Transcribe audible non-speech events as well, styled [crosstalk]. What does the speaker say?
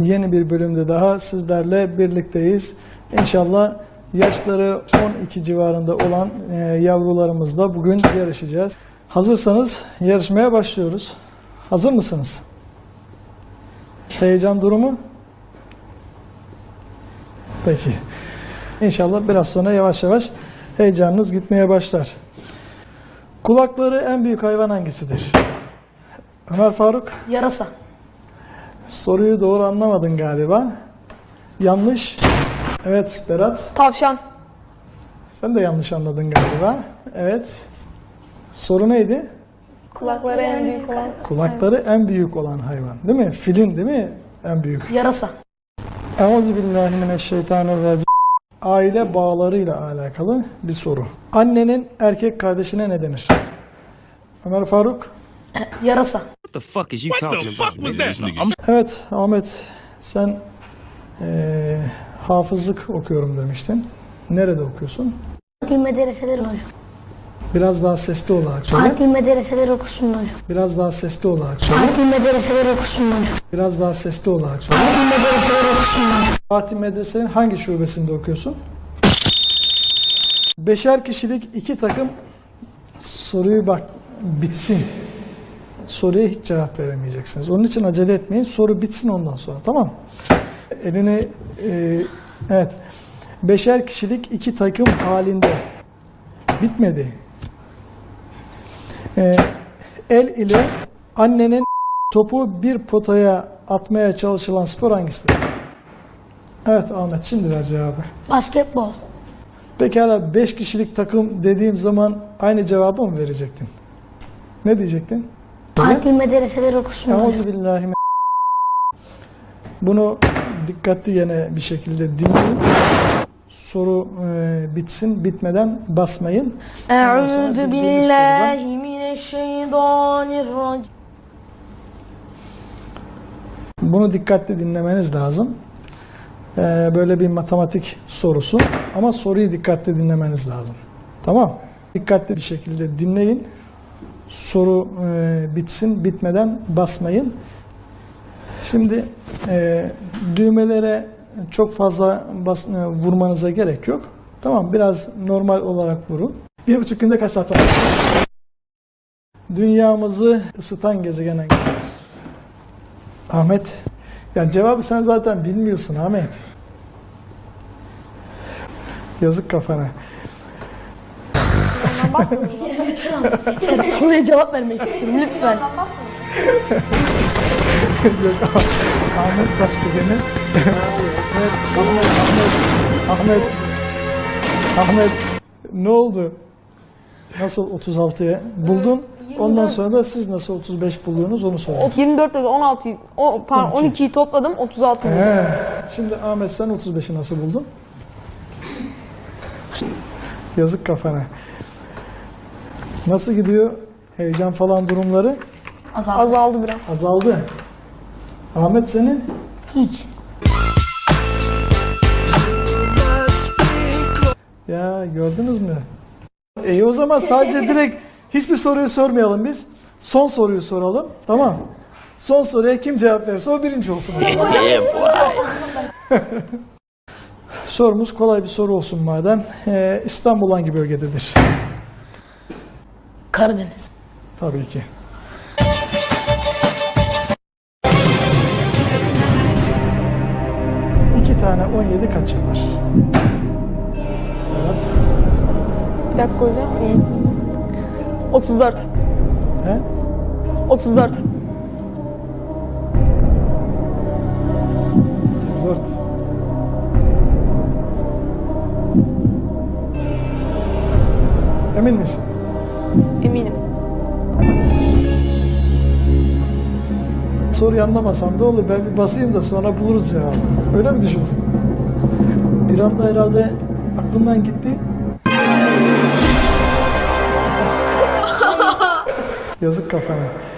Yeni bir bölümde daha sizlerle birlikteyiz. İnşallah yaşları 12 civarında olan e, yavrularımızla bugün yarışacağız. Hazırsanız yarışmaya başlıyoruz. Hazır mısınız? Heyecan durumu? Peki. İnşallah biraz sonra yavaş yavaş heyecanınız gitmeye başlar. Kulakları en büyük hayvan hangisidir? Ömer Faruk? Yarasa. Soruyu doğru anlamadın galiba. Yanlış. Evet Berat. Tavşan. Sen de yanlış anladın galiba. Evet. Soru neydi? Kulakları en büyük olan. Kulakları en büyük olan hayvan. Değil mi? Filin değil mi? En büyük. Yarasa. Euzubillahimineşşeytanirracim. Aile bağlarıyla alakalı bir soru. Annenin erkek kardeşine ne denir? Ömer Faruk. Yarasa. What the fuck is you talking about? nigga? I'm Evet Ahmet sen eee, hafızlık okuyorum demiştin. Nerede okuyorsun? Fatih medreseleri hocam. Biraz daha sesli olarak söyle. Fatih medreseleri okusun hocam. Biraz daha sesli olarak söyle. Fatih medreseleri okusun hocam. Biraz daha sesli olarak söyle. Fatih medreseleri okusun hocam. Fatih Medrese'nin hangi şubesinde okuyorsun? Beşer kişilik iki takım soruyu bak bitsin. Soruya hiç cevap veremeyeceksiniz. Onun için acele etmeyin. Soru bitsin ondan sonra. Tamam mı? Elini e, evet. Beşer kişilik iki takım halinde. Bitmedi. E, el ile annenin topu bir potaya atmaya çalışılan spor hangisidir? Evet Ahmet şimdi ver cevabı. Basketbol. Pekala 5 kişilik takım dediğim zaman aynı cevabı mı verecektin? Ne diyecektin? Fatih medreseleri okusun hocam. Euzubillahi Bunu dikkatli yine bir şekilde dinleyin. Soru e, bitsin. Bitmeden basmayın. Bildiğiniz billahi mineşşeytanirracim. Bunu dikkatli dinlemeniz lazım. E, böyle bir matematik sorusu. Ama soruyu dikkatli dinlemeniz lazım. Tamam. Dikkatli bir şekilde dinleyin. Soru e, bitsin. Bitmeden basmayın. Şimdi e, düğmelere çok fazla bas, e, vurmanıza gerek yok. Tamam biraz normal olarak vurun. Bir buçuk günde kaç var? Dünyamızı ısıtan gezegen hangisi? Ahmet. Ya cevabı sen zaten bilmiyorsun Ahmet. Yazık kafana. [laughs] Yeter, soruya cevap vermek istiyorum lütfen. [laughs] Yok Ahmet bastı beni. Ahmet, Ahmet, Ahmet, Ahmet. Ne oldu? Nasıl 36'ya buldun? Ondan sonra da siz nasıl 35 buluyorsunuz onu söyleyin. 24 ile 16 o pardon 12. 12'yi topladım 36 buldum. He. Şimdi Ahmet sen 35'i nasıl buldun? Yazık kafana. Nasıl gidiyor? Heyecan falan durumları Azaldı biraz. azaldı. Ahmet senin? Hiç. Ya gördünüz mü? İyi o zaman sadece [laughs] direkt hiçbir soruyu sormayalım biz. Son soruyu soralım. Tamam. Son soruya kim cevap verirse o birinci olsun o zaman. Sorumuz kolay bir soru olsun madem. Ee, İstanbul hangi bölgededir? Karadeniz. Tabii ki. İki tane 17 kaç yapar? Evet. Bir dakika hocam. İyi. 34. He? 34. 34. Emin misin? Soruyu anlamasam da olur. Ben bir basayım da sonra buluruz cevabı. Öyle mi düşündün? Bir anda herhalde aklımdan gitti. Yazık kafana.